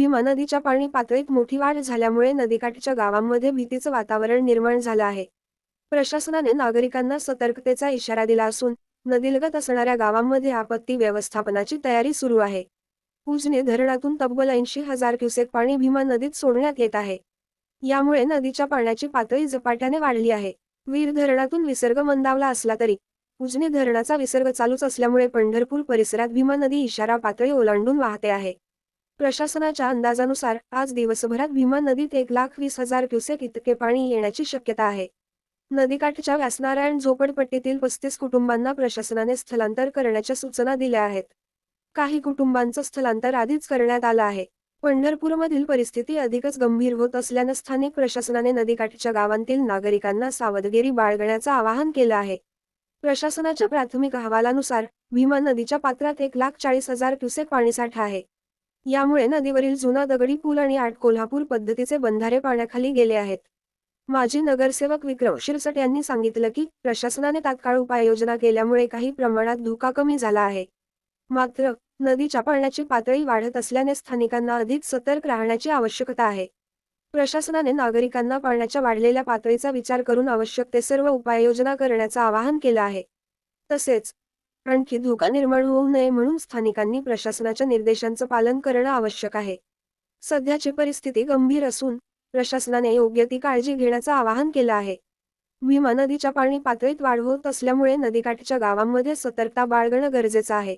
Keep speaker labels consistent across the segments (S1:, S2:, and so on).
S1: भीमा नदीच्या पाणी पातळीत मोठी वाढ झाल्यामुळे नदीकाठीच्या गावांमध्ये भीतीचं वातावरण निर्माण झालं आहे. प्रशासनाने नागरिकांना सतर्कतेचा इशारा दिला असून नदीलगत असणाऱ्या गावांमध्ये आपत्ती व्यवस्थापनाची तयारी सुरू आहे. पूजने धरणातून तब्बल ऐंशी हजार क्युसेक पाणी भीमा नदीत सोडण्यात येत आहे. यामुळे नदीच्या पाण्याची पातळी झपाट्याने वाढली आहे. वीर धरणातून विसर्ग मंदावला असला तरी उजनी धरणाचा विसर्ग चालूच असल्यामुळे पंढरपूर परिसरात भीमा नदी इशारा पातळी ओलांडून वाहते आहे. प्रशासनाच्या अंदाजानुसार आज दिवसभरात भीमा नदीत एक लाख वीस हजार क्युसेक इतके पाणी येण्याची शक्यता आहे. नदीकाठच्या व्यासनारायण झोपडपट्टीतील पस्तीस कुटुंबांना प्रशासनाने स्थलांतर करण्याच्या सूचना दिल्या आहेत. काही कुटुंबांचं स्थलांतर आधीच करण्यात आलं आहे. पंढरपूरमधील परिस्थिती अधिकच गंभीर होत असल्यानं स्थानिक प्रशासनाने नदीकाठच्या गावांतील नागरिकांना सावधगिरी बाळगण्याचं आवाहन केलं आहे. प्रशासनाच्या प्राथमिक अहवालानुसार भीमा नदीच्या पात्रात एक लाख चाळीस हजार क्युसेक पाणीसाठा आहे. यामुळे नदीवरील जुना दगडी पूल आणि आठ कोल्हापूर पद्धतीचे बंधारे पाण्याखाली गेले आहेत. माजी नगरसेवक विक्रम शिरसट यांनी सांगितलं की प्रशासनाने तात्काळ उपाययोजना केल्यामुळे काही प्रमाणात धोका कमी झाला आहे. मात्र नदीच्या पाण्याची पातळी वाढत असल्याने स्थानिकांना अधिक सतर्क राहण्याची आवश्यकता आहे. प्रशासनाने नागरिकांना पाण्याच्या वाढलेल्या पातळीचा विचार करून आवश्यक ते सर्व उपाययोजना करण्याचं आवाहन केलं आहे. तसेच आणखी धोका निर्माण होऊ नये म्हणून स्थानिकांनी प्रशासनाच्या निर्देशांचं पालन करणं आवश्यक आहे. सध्याची परिस्थिती गंभीर असून प्रशासनाने योग्य ती काळजी घेण्याचं आवाहन केलं आहे. भीमा नदीच्या पाणी पातळीत वाढ होत असल्यामुळे नदीकाठच्या गावांमध्ये सतर्कता बाळगणं गरजेचं आहे.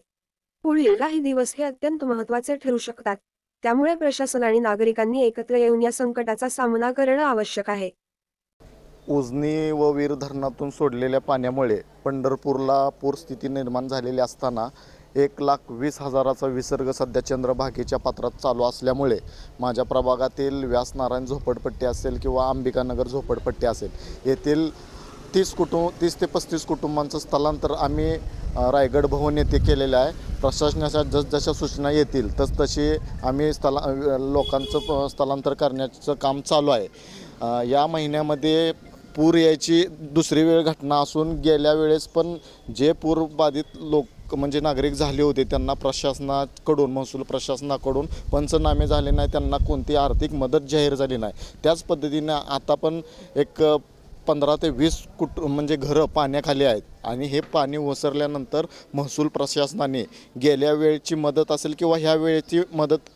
S1: पुढील काही दिवस हे अत्यंत महत्त्वाचे ठरू शकतात. त्यामुळे प्रशासन आणि नागरिकांनी एकत्र येऊन या संकटाचा सामना करणं आवश्यक आहे.
S2: उजनी व वीर धरणातून सोडलेल्या पाण्यामुळे पंढरपूरला पूरस्थिती निर्माण झालेली असताना एक लाख वीस हजाराचा विसर्ग सध्या चंद्रभागेच्या पात्रात चालू असल्यामुळे माझ्या प्रभागातील व्यासनारायण झोपडपट्टी असेल किंवा अंबिकानगर झोपडपट्टी असेल येथील तीस कुटुंब तीस ते पस्तीस कुटुंबांचं स्थलांतर आम्ही रायगड भवन येथे केलेलं आहे. प्रशासनाच्या जसजशा सूचना येतील तसतशी आम्ही स्थला लोकांचं प- स्थलांतर करण्याचं काम चालू आहे. या महिन्यामध्ये पूर यायची दुसरी वेळ घटना असून गेल्या वेळेस पण जे पूरबाधित लोक म्हणजे नागरिक झाले होते त्यांना प्रशासनाकडून महसूल प्रशासनाकडून पंचनामे झाले नाही त्यांना कोणती आर्थिक मदत जाहीर झाली नाही. त्याच पद्धतीने आता पण एक पंधरा ते वीस कुट म्हणजे घरं पाण्याखाली आहेत आणि हे पाणी ओसरल्यानंतर महसूल प्रशासनाने गेल्या वेळची मदत असेल किंवा ह्या वेळेची मदत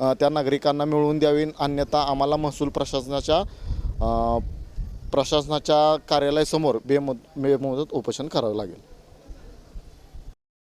S2: त्या नागरिकांना मिळवून द्यावी अन्यथा आम्हाला महसूल प्रशासनाच्या प्रशासनाच्या कार्यालयासमोर बेमुद बेमुदत उपोषण करावं लागेल.